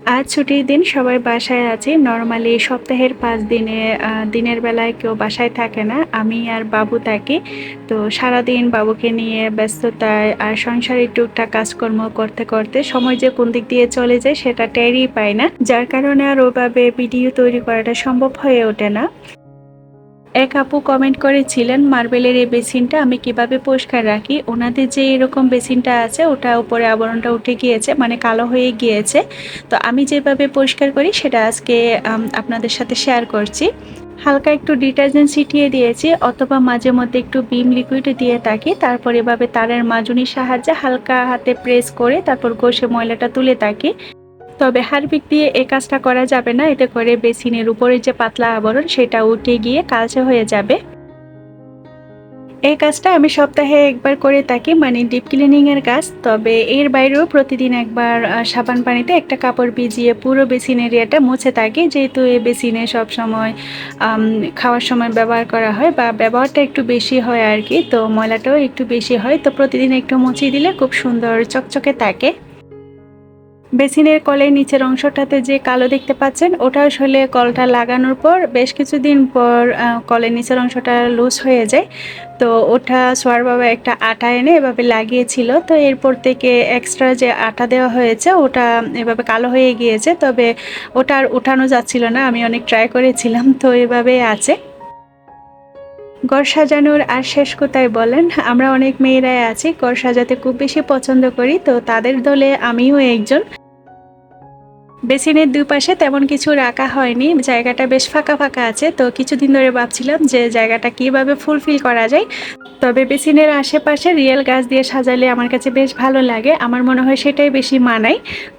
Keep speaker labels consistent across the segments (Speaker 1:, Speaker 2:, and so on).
Speaker 1: আজ ছুটির দিন সবাই বাসায় আছি। নর্মালি সপ্তাহের পাঁচ দিনে দিনের বেলায় কেউ বাসায় থাকে না। আমি আর বাবু থাকি। তো সারাদিন বাবুকে নিয়ে ব্যস্ততায় আর সংসারের টুকটাক কাজকর্ম করতে করতে সময় যে কোন দিক দিয়ে চলে যায় সেটা টেরই পায় না। যার কারণে আর ওভাবে ভিডিও তৈরি করাটা সম্ভব হয়ে ওঠে না। এক আপু কমেন্ট করেছিলেন মার্বেলের এই বেসিনটা আমি কীভাবে পরিষ্কার রাখি? ওনাদের যে এরকম বেসিনটা আছে, ওটা উপরে আবরণটা উঠে গিয়েছে মানে কালো হয়ে গিয়েছে। তো আমি যেভাবে পরিষ্কার করি, সেটা আজকে আপনাদের সাথে শেয়ার করছি। হালকা একটু ডিটারজেন্ট ছিটিয়ে দিয়েছি, অথবা মাঝে মধ্যে একটু বিম লিকুইড দিয়ে থাকি। তারপর এভাবে তারের মাজুনির সাহায্যে হালকা হাতে প্রেস করে তারপর ঘষে ময়লাটা তুলে থাকি। তবে হারপিক দিয়ে এ কাজটা করা যাবে না। এতে করে বেসিনের উপরে যে পাতলা আবরণ, সেটা উঠে গিয়ে কালচে হয়ে যাবে। এই কাজটা আমি সপ্তাহে একবার করে থাকি মানে ডিপ ক্লিনিং এর কাজ। তবে এর বাইরেও প্রতিদিন একবার সাবান পানিতে একটা কাপড় ভিজিয়ে পুরো বেসিন এরিয়াটা মুছে থাকি। যেহেতু এই বেসিনে সব সময় খাওয়ার সময় ব্যবহার করা হয় বা ব্যবহারটা একটু বেশি হয় আর কি, তো ময়লাটাও একটু বেশি হয়। তো প্রতিদিন একটু মুছিয়ে দিলে খুব সুন্দর চকচকে থাকে। বেসিনের কলের নিচের অংশটাতে যে কালো দেখতে পাচ্ছেন, ওটা আসলে কলটা লাগানোর পর বেশ কিছুদিন পর কলের নিচের অংশটা লুজ হয়ে যায়। তো ওটা সোয়ার বাবা একটা আটা এনে এভাবে লাগিয়েছিল। তো এরপর থেকে এক্সট্রা যে আটা দেওয়া হয়েছে, ওটা এভাবে কালো হয়ে গিয়েছে। তবে ওটা আর উঠানো যাচ্ছিল না, আমি অনেক ট্রাই করেছিলাম, তো এভাবে আছে। ঘর সাজানোর আর শেষ কোথায় বলেন, আমরা অনেক মেয়েরাই আছি, ঘর সাজাতে খুব বেশি পছন্দ করি, তো তাদের দলে আমিও একজন। বেসিনের দুই পাশে তেমন কিছু রাখা হয়নি, জায়গাটা বেশ ফাঁকা ফাঁকা আছে, তো কিছুদিন ধরে ভাবছিলাম যে জায়গাটা কীভাবে ফুলফিল করা যায়। তবে বেসিনের আশেপাশে রিয়েল গাছ দিয়ে সাজালে আমার কাছে বেশ ভালো লাগে, আমার মনে হয় সেটাই বেশি মানায়।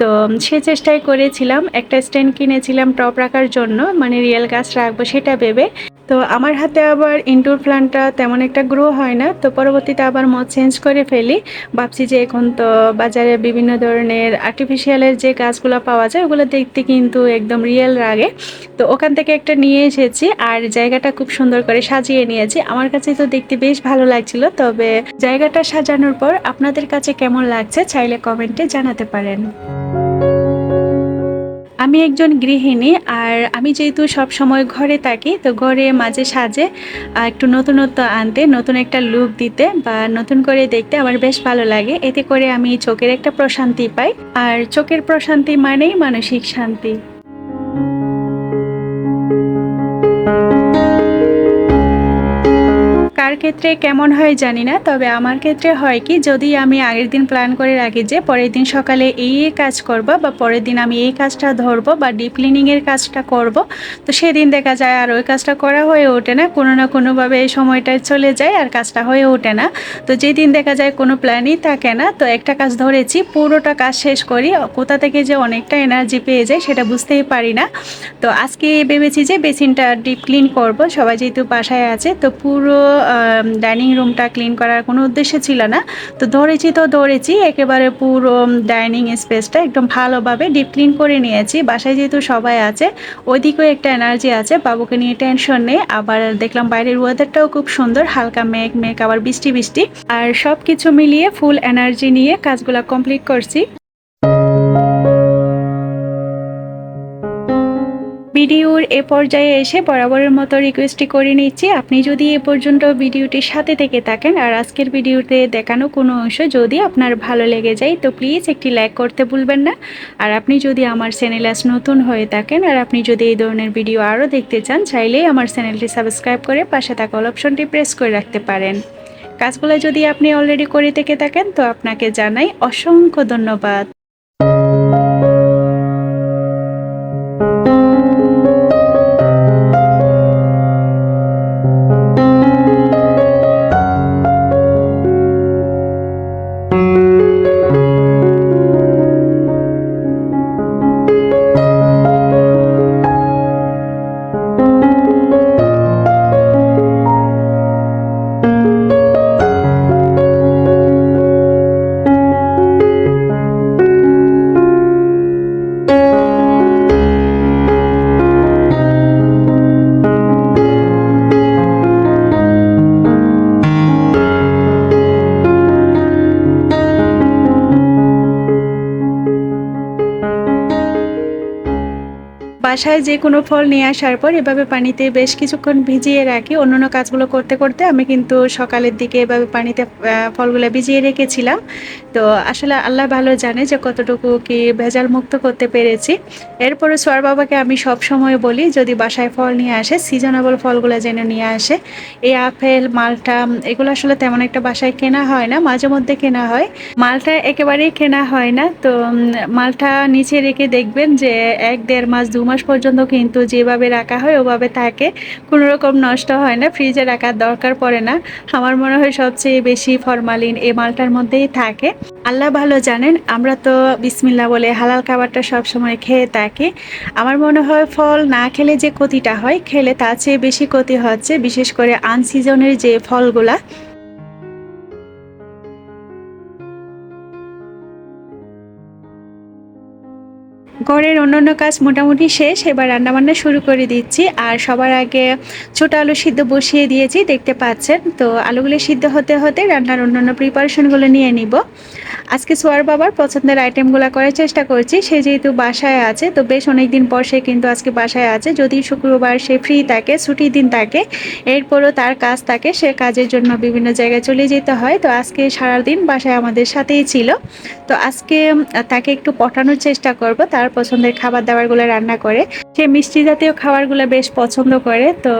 Speaker 1: তো সে চেষ্টাই করেছিলাম, একটা স্ট্যান্ড কিনেছিলাম টপ রাখার জন্য মানে রিয়েল গাছ রাখব সেটা ভেবে। তো আমার হাতে আবার ইনডোর প্ল্যান্টটা তেমন একটা গ্রো হয় না, তো পরবর্তীতে আবার মত চেঞ্জ করে ফেলি। ভাবছি যে এখন তো বাজারে বিভিন্ন ধরনের আর্টিফিশিয়ালের যে গাছগুলো পাওয়া যায়, ওগুলো দেখতে কিন্তু একদম রিয়েল লাগে। তো ওখান থেকে একটা নিয়ে এসেছি আর জায়গাটা খুব সুন্দর করে সাজিয়ে নিয়েছি। আমার কাছে তো দেখতে বেশ ভালো লাগছিল, তবে জায়গাটা সাজানোর পর আপনাদের কাছে কেমন লাগছে চাইলে কমেন্টে জানাতে পারেন। আমি একজন গৃহিণী আর আমি যেহেতু সব সময় ঘরে থাকি, তো ঘরে মাঝে সাজে একটু নতুনত্ব আনতে, নতুন একটা লুক দিতে বা নতুন করে দেখতে আমার বেশ ভালো লাগে। এতে করে আমি চোখের একটা প্রশান্তি পাই। আর চোখের প্রশান্তি মানেই মানসিক শান্তি। ক্ষেত্রে কেমন হয় জানি না, তবে আমার ক্ষেত্রে হয় কি, যদি আমি আগের দিন প্ল্যান করে রাখি যে পরের দিন সকালে এই এই কাজ করব বা পরের দিন আমি এই কাজটা ধরবো বা ডিপ ক্লিনিংয়ের কাজটা করব, তো সেদিন দেখা যায় আর ওই কাজটা করা হয়ে ওঠে না, কোনো না কোনোভাবে এই সময়টা চলে যায় আর কাজটা হয়ে ওঠে না। তো যেদিন দেখা যায় কোনো প্ল্যানই থাকে না, তো একটা কাজ ধরেছি, পুরোটা কাজ শেষ করি, কোথা থেকে যে অনেকটা এনার্জি পেয়ে যায় সেটা বুঝতেই পারি না। তো আজকে ভেবেছি যে বেসিনটা ডিপ ক্লিন করব, সবাই যেহেতু বাসায় আছে, তো পুরো ডাইনিং রুমটা ক্লিন করার কোনো উদ্দেশ্য ছিল না। তো ধরেছি তো ধরেছি, একেবারে পুরো ডাইনিং স্পেসটা একদম ভালোভাবে ডিপ ক্লিন করে নিয়েছি। বাসায় যেহেতু সবাই আছে, ওইদিকেও একটা এনার্জি আছে, বাবুকে নিয়ে টেনশন নেই। আবার দেখলাম বাইরের ওয়েদারটাও খুব সুন্দর, হালকা মেঘ মেঘ, আবার বৃষ্টি বৃষ্টি। আর সব কিছু মিলিয়ে ফুল এনার্জি নিয়ে কাজগুলো কমপ্লিট করছি। ভিডিওর এ পর্যায়ে এসে বরাবরের মতো রিকোয়েস্টই করে নিচ্ছি। আপনি যদি এ পর্যন্ত ভিডিওটির সাথে থেকে থাকেন আর আজকের ভিডিওতে দেখানো কোনো অংশ যদি আপনার ভালো লেগে যায়, তো প্লিজ একটি লাইক করতে ভুলবেন না। আর আপনি যদি আমার চ্যানেল আজ নতুন হয়ে থাকেন আর আপনি যদি এই ধরনের ভিডিও আরও দেখতে চান, চাইলেই আমার চ্যানেলটি সাবস্ক্রাইব করে পাশে থাকা অল অপশনটি প্রেস করে রাখতে পারেন। কাজগুলো যদি আপনি অলরেডি করে থেকে থাকেন, তো আপনাকে জানাই অসংখ্য ধন্যবাদ। বাসায় যে কোনো ফল নিয়ে আসার পর এভাবে পানিতে বেশ কিছুক্ষণ ভিজিয়ে রাখি। অন্যান্য কাজগুলো করতে করতে আমি কিন্তু সকালের দিকে এভাবে পানিতে ফলগুলো ভিজিয়ে রেখেছিলাম। তো আসলে আল্লাহ ভালো জানে যে কতটুকু কি ভেজাল মুক্ত করতে পেরেছি। এরপরে সোয়ার বাবাকে আমি সব সময় বলি, যদি বাসায় ফল নিয়ে আসে সিজনেবল ফলগুলো যেন নিয়ে আসে। এই আপেল, মালটা, এগুলো আসলে তেমন একটা বাসায় কেনা হয় না, মাঝে মধ্যে কেনা হয়। মালটা একেবারেই কেনা হয় না। তো মালটা নিচে রেখে দেখবেন যে এক, দেড় মাস, দু মাস পর্যন্ত কিন্তু যেভাবে রাখা হয়, ওভাবে থাকে। কোনো রকম নষ্ট হয় না, ফ্রিজে রাখার দরকার পড়ে না। আমার মনে হয় সবচেয়ে বেশি ফরমালিন এই মালটার মধ্যেই থাকে। আল্লাহ ভালো জানেন, আমরা তো বিসমিল্লা বলে হালাল খাবারটা সবসময় খেয়ে থাকি। আমার মনে হয় ফল না খেলে যে ক্ষতিটা হয়, খেলে তার চেয়ে বেশি ক্ষতি হচ্ছে, বিশেষ করে আনসিজনের যে ফলগুলা। ঘরের অন্যান্য কাজ মোটামুটি শেষ, এবার রান্নাবান্না শুরু করে দিচ্ছি। আর সবার আগে ছোট আলু সিদ্ধ বসিয়ে দিয়েছি, দেখতে পাচ্ছেন? তো আলুগুলো সিদ্ধ হতে হতে রান্নার অন্যান্য প্রিপারেশনগুলো নিয়ে নিব। আজকে সোয়ার বাবার পছন্দের আইটেমগুলো করার চেষ্টা করছি, সে যেহেতু বাসায় আছে, তো বেশ অনেক দিন পর সে কিন্তু আজকে বাসায় আছে। যদি শুক্রবার সে ফ্রি থাকে, ছুটির দিন থাকে, এরপরও তার কাজ থাকে, সে কাজের জন্য বিভিন্ন জায়গায় চলে যেতে হয়। তো আজকে সারাদিন বাসায় আমাদের সাথেই ছিল। তো আজকে তাকে একটু পটানোর চেষ্টা করব তার পছন্দের খাবার দাবারগুলো রান্না করে সে মিষ্টি জাতীয় খাবারগুলো বেশ পছন্দ করে। তো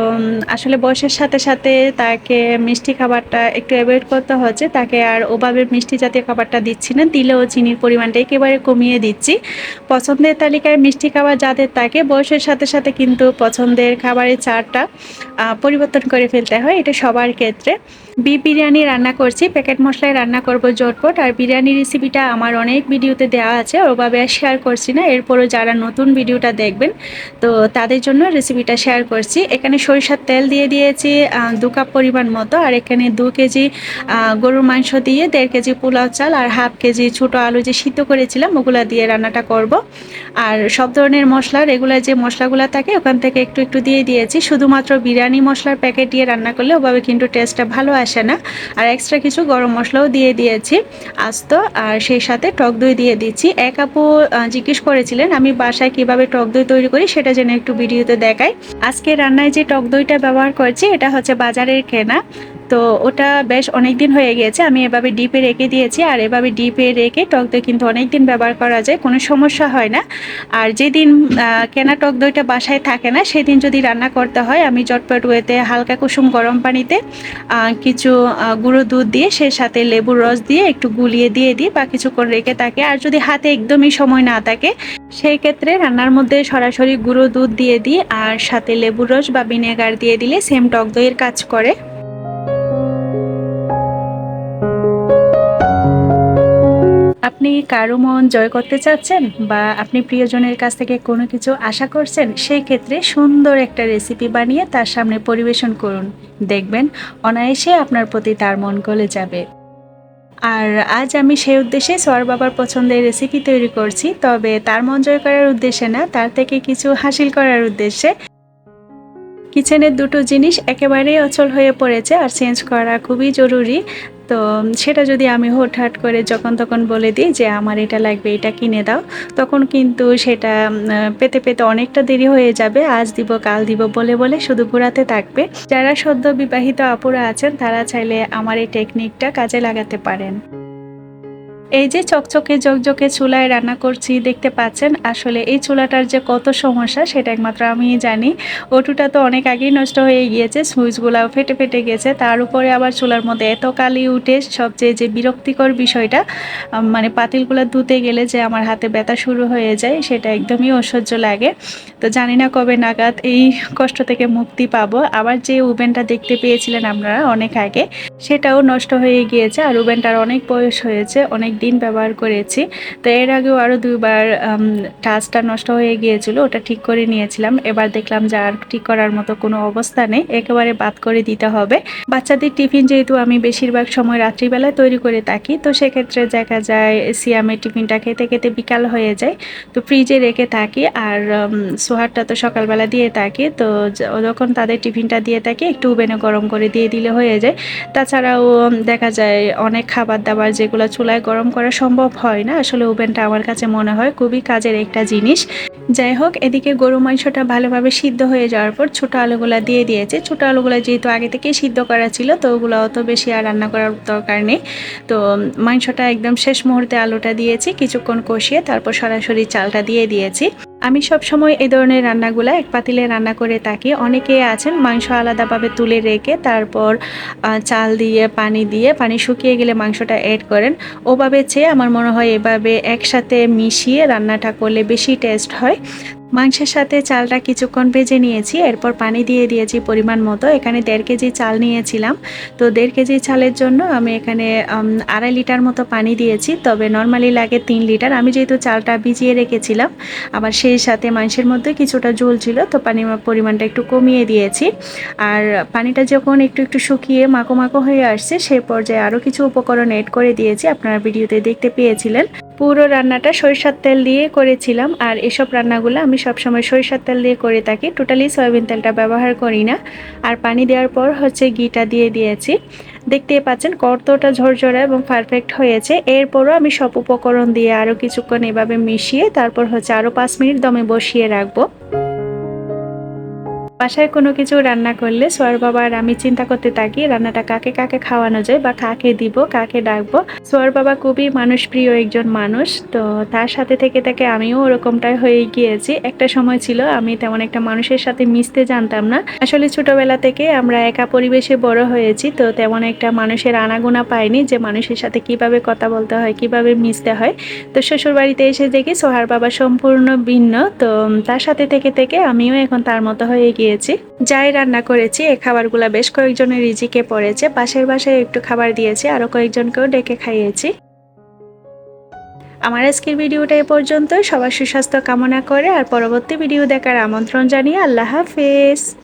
Speaker 1: আসলে বয়সের সাথে সাথে তাকে মিষ্টি খাবারটা একটু অ্যাভয়েড করতে হচ্ছে। তাকে আর ওভাবে মিষ্টি জাতীয় খাবারটা দিচ্ছি না। দিলেও চিনির পরিমাণটা একেবারে কমিয়ে দিচ্ছি। পছন্দের তালিকায় মিষ্টি খাবার যাদের থাকে বয়সের সাথে সাথে কিন্তু পছন্দের খাবারের চারটা পরিবর্তন করে ফেলতে হয়। এটা সবার ক্ষেত্রে। বি বিরিয়ানি রান্না করছি। প্যাকেট মশলায় রান্না করব জটপট। আর বিরিয়ানি রেসিপিটা আমার অনেক ভিডিওতে দেওয়া আছে। ওভাবে শেয়ার করছি না। এরপরও যারা নতুন ভিডিওটা দেখবেন তো তাদের জন্য রেসিপিটা শেয়ার করছি। এখানে সরিষার তেল দিয়ে দিয়েছি দু কাপ পরিমাণ মতো, আর এখানে দু কেজি গরুর মাংস দিয়ে দেড় কেজি পোলাও চাল আর হাফ কেজি ছোটো আলু যে সিদ্ধ করেছিলাম, ওগুলা দিয়ে রান্নাটা করব। আর সব ধরনের মশলা রেগুলার যে মশলাগুলো থাকে, ওখান থেকে একটু একটু দিয়ে দিয়েছি। শুধুমাত্র বিরিয়ানি মশলার প্যাকেট দিয়ে রান্না করলে ওভাবে কিন্তু টেস্টটা ভালো আসে না। আর এক্সট্রা কিছু গরম মশলাও দিয়ে দিয়েছি, আস্ত আর সেই সাথে টক দই দিয়ে দিচ্ছি। এক আপু জিজ্ঞেস করেছিলেন, আমি বাসায় কীভাবে টক দই তৈরি করি সেটা যেন একটু ভিডিওতে দেখায় আজকে রান্নায় যে টক দইটা ব্যবহার করছি, এটা হচ্ছে বাজারের কেনা তো ওটা বেশ অনেক দিন হয়ে গিয়েছে, আমি এভাবে ডিপে রেখে দিয়েছি, আর এভাবে ডিপে রেখে টক দই কিন্তু অনেক দিন ব্যবহার করা যায়, কোনো সমস্যা হয় না। আর যেদিন কেনা টক দইটা বাসায় থাকে না, সেদিন যদি রান্না করতে হয়, আমি চটপট ওয়েতে হালকা কুসুম গরম পানিতে কিছু গুঁড়ো দুধ দিয়ে, সে সাথে লেবুর রস দিয়ে একটু গুলিয়ে দিয়ে দিই বা কিছুক্ষণ রেখে থাকে আর যদি হাতে একদমই সময় না থাকে, সেই ক্ষেত্রে রান্নার মধ্যে সরাসরি গুঁড়ো দুধ দিয়ে দিই, আর সাথে লেবুর রস বা ভিনেগার দিয়ে দিলে সেম টক দইয়ের কাজ করে। আপনি কারও মন জয় করতে চাচ্ছেন বা আপনি প্রিয়জনের কাছ থেকে কোনো কিছু আশা করছেন, সেই ক্ষেত্রে সুন্দর একটা রেসিপি বানিয়ে তার সামনে পরিবেশন করুন। দেখবেন অনায়াসে আপনার প্রতি তার মন গলে যাবে। আর আজ আমি সেই উদ্দেশ্যে সোয়ার বাবার পছন্দের রেসিপি তৈরি করছি, তবে তার মন জয় করার উদ্দেশ্যে না, তার থেকে কিছু হাসিল করার উদ্দেশ্যে। কিচেনের দুটো জিনিস একেবারেই অচল হয়ে পড়েছে আর চেঞ্জ করা খুবই জরুরি। তো সেটা যদি আমি হুটহাট করে যখন তখন বলে দিই যে আমার এটা লাগবে, এটা কিনে দাও, তখন কিন্তু সেটা পেতে পেতে অনেকটা দেরি হয়ে যাবে। আজ দিব, কাল দিব, বলে বলে শুধু ঘোরাতে থাকবে। যারা সদ্য বিবাহিত আপুরা আছেন তারা চাইলে আমার এই টেকনিকটা কাজে লাগাতে পারেন। এই যে চকচকে জকজকে চুলায় রান্না করছি, দেখতে পাচ্ছেন আসলে এই চুলাটার যে কত সমস্যা সেটা একমাত্র আমিই জানি। ওটুটা তো অনেক আগেই নষ্ট হয়ে গিয়েছে, সুইচগুলাও ফেটে ফেটে গেছে। তার উপরে আবার চুলার মধ্যে এত কালি উঠে সবচেয়ে যে বিরক্তিকর বিষয়টা মানে পাতিলগুলো ধুতে গেলে যে আমার হাতে ব্যথা শুরু হয়ে যায়, সেটা একদমই অসহ্য লাগে। তো জানি না কবে নাগাদ এই কষ্ট থেকে মুক্তি পাবো। আবার যে ওভেনটা দেখতে পেয়েছিলেন আপনারা অনেক আগে, সেটাও নষ্ট হয়ে গিয়েছে। আর ওভেনটার অনেক বয়স হয়েছে, অনেক দিন ব্যবহার করেছি। তো এর আগেও আরও দুইবার টাচটা নষ্ট হয়ে গিয়েছিল, ওটা ঠিক করে নিয়েছিলাম। এবার দেখলাম যে আর ঠিক করার মতো কোনো অবস্থা নেই, একেবারে বাদ করে দিতে হবে। বাচ্চাদের টিফিন যেহেতু আমি বেশিরভাগ সময় রাত্রিবেলায় তৈরি করে থাকি, তো সেক্ষেত্রে দেখা যায় সিয়ামের টিফিনটা খেতে খেতে বিকাল হয়ে যায়। তো ফ্রিজে রেখে থাকি আর সোহারটা তো সকালবেলা দিয়ে থাকি, তো যখন তাদের টিফিনটা দিয়ে থাকি, একটু ওভেনে গরম করে দিয়ে দিলে হয়ে যায়। তাছাড়াও দেখা যায় অনেক খাবার দাবার যেগুলো চুলায় গরম গরম করা সম্ভব হয় না। আসলে ওভেনটা আমার কাছে মনে হয় খুবই কাজের একটা জিনিস। যাই হোক, এদিকে গরু মাংসটা ভালোভাবে সিদ্ধ হয়ে যাওয়ার পর ছোটো আলুগুলা দিয়ে দিয়েছে। ছোটো আলুগুলো যেহেতু আগে থেকে সিদ্ধ করা ছিল, তো ওগুলো অত বেশি আর রান্না করার দরকার নেই। তো মাংসটা একদম শেষ মুহূর্তে আলুটা দিয়েছি, কিছুক্ষণ কষিয়ে তারপর সরাসরি চালটা দিয়ে দিয়েছি। আমি সব সময় এই ধরনের রান্নাগুলো এক পাতিলে রান্না করে থাকি। অনেকে আছেন মাংস আলাদাভাবে তুলে রেখে তারপর চাল দিয়ে, পানি দিয়ে, পানি শুকিয়ে গেলে মাংসটা অ্যাড করেন। ওভাবে চেয়ে আমার মনে হয় এভাবে একসাথে মিশিয়ে রান্নাটা করলে বেশি টেস্ট হয়। মাংসের সাথে চালটা কিছুক্ষণ ভেজে নিয়েছি, এরপর পানি দিয়ে দিয়েছি পরিমাণ মতো। এখানে দেড় কেজি চাল নিয়েছিলাম। তো দেড় কেজি চালের জন্য আমি এখানে আড়াই লিটার মতো পানি দিয়েছি। তবে নর্মালি লাগে তিন লিটার। আমি যেহেতু চালটা ভিজিয়ে রেখেছিলাম, আবার সেই সাথে মাংসের মধ্যে কিছুটা ঝোল ছিল, তো পানির পরিমাণটা একটু কমিয়ে দিয়েছি। আর পানিটা যখন একটু একটু শুকিয়ে মাখো মাখো হয়ে আসছে সেই পর্যায়ে আরও কিছু উপকরণ এড করে দিয়েছি। আপনারা ভিডিওতে দেখতে পেয়েছিলেন। পুরো রান্নাটা সরিষার তেল দিয়ে করেছিলাম আর এসব রান্নাগুলো আমি সবসময় সরিষার তেল দিয়ে করে থাকি। টোটালি সয়াবিন তেলটা ব্যবহার করি না। আর পানি দেওয়ার পর হচ্ছে ঘিটা দিয়ে দিয়েছি। দেখতে পাচ্ছেন কর্তটা ঝরঝরা এবং পারফেক্ট হয়েছে। এরপরও আমি সব উপকরণ দিয়ে আরও কিছুক্ষণ এভাবে মিশিয়ে তারপর হচ্ছে আরও পাঁচ মিনিট দমে বসিয়ে রাখব। বাসায় কোনো কিছু রান্না করলে সোয়ার বাবা আর আমি চিন্তা করতে থাকি, রান্নাটা কাকে কাকে খাওয়ানো যায় বা কাকে দিব, কাকে ডাকবো। সোয়ার বাবা খুবই মানুষ প্রিয় একজন মানুষ, তো তার সাথে থেকে থেকে আমিও ওরকমটাই হয়ে গিয়েছি। একটা সময় ছিল আমি তেমন একটা মানুষের সাথে মিশতে জানতাম না। আসলে ছোটবেলা থেকে আমরা একা পরিবেশে বড় হয়েছি, তো তেমন একটা মানুষের আনাগোনা পাইনি যে মানুষের সাথে কীভাবে কথা বলতে হয়, কীভাবে মিশতে হয়। তো শ্বশুর বাড়িতে এসে দেখি সোহার বাবা সম্পূর্ণ ভিন্ন, তো তার সাথে থেকে থেকে আমিও এখন তার মতো হয়ে গিয়েছি। যাই রান্না করেছি, এই খাবারগুলো বেশ কয়েকজনের রিজিকে পড়েছে। পাশের বাসায় একটু খাবার দিয়েছি আরও কয়েকজনকেও ডেকে খাইয়েছি। আমার আজকের ভিডিওটা এ পর্যন্ত সবার সুস্বাস্থ্য কামনা করে, আর পরবর্তী ভিডিও দেখার আমন্ত্রণ জানিয়ে আল্লাহ হাফেজ।